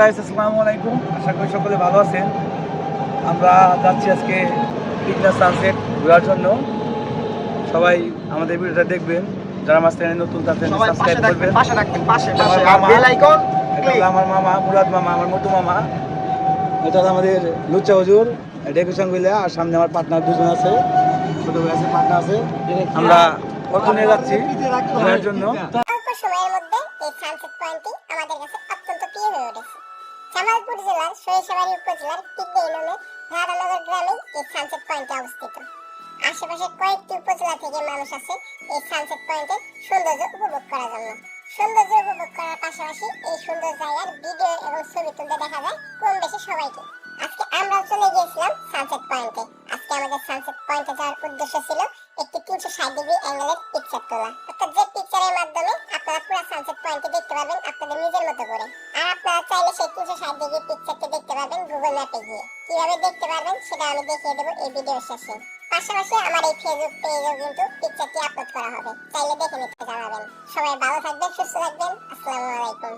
Guys আসসালামু আলাইকুম। আশা করি সকলে ভালো আছেন। আমরা যাচ্ছি আজকে পিকনা সানসেট ঘোরার জন্য। সবাই আমাদের ভিডিওটা দেখবেন। যারা আমার চ্যানেল নতুন পাশে সাবস্ক্রাইব করবেন। পাশে থাকবেন পাশে আমার পাশে। মামা। বেল আইকন এটা হলো আমার মামা মুরাদ মামা আমার মোটু মামা। এটা আমাদের লুচ্চা হুজুর ডেকোরেশনগুলা আর সামনে আমার পার্টনার দুজন আছে ছোট ভাই আছে পার্টনার আছে। আমরা নিয়ে যাচ্ছি ঘোরার জন্য। অল্প সময়ের মধ্যে এই সানসেট পয়েন্টটি আমাদের কাছে অত্যন্ত প্রিয় হয়ে উঠেছে। জামালপুর জেলার সরিষাবাড়ি উপজেলার পিকডে ইউনিয়নের রাধানগর গ্রামে এই সানসেট পয়েন্টটি অবস্থিত। আশেপাশে কয়েকটি উপজেলা থেকে মানুষ আসে এই সানসেট পয়েন্টের সৌন্দর্য উপভোগ করার জন্য। সৌন্দর্য উপভোগ করার পাশাপাশি এই সুন্দর জায়গার ভিডিও এবং ছবি তুলতে দেখা যায় কম বেশি সবাইকে। আজকে আমরাও চলে গিয়েছিলাম সানসেট পয়েন্টে আজকে আমাদের সানসেট পয়েন্টে যাওয়ার উদ্দেশ্য ছিল একটি তিনশো ষাট ডিগ্রি অ্যাঙ্গেলের পিকচার তোলা। অর্থাৎ যে পিকচারের মাধ্যমে আপনারা পুরো সানসেট পয়েন্টটি দেখতে পাবেন আপনাদের নিজের মতো করে। সেই তিনশো ষাট ডিগ্রি পিকচারটি দেখতে পাবেন গুগল ম্যাপে গিয়ে। কীভাবে দেখতে পারবেন সেটা আমি দেখিয়ে দেবো এই ভিডিও শেষে। পাশাপাশি আমার এই ফেসবুক পেজেও কিন্তু পিকচারটি আপলোড করা হবে। চাইলে দেখে নিতে জানাবেন সবাই ভালো থাকবেন, সুস্থ থাকবেন। আসসালামু আলাইকুম।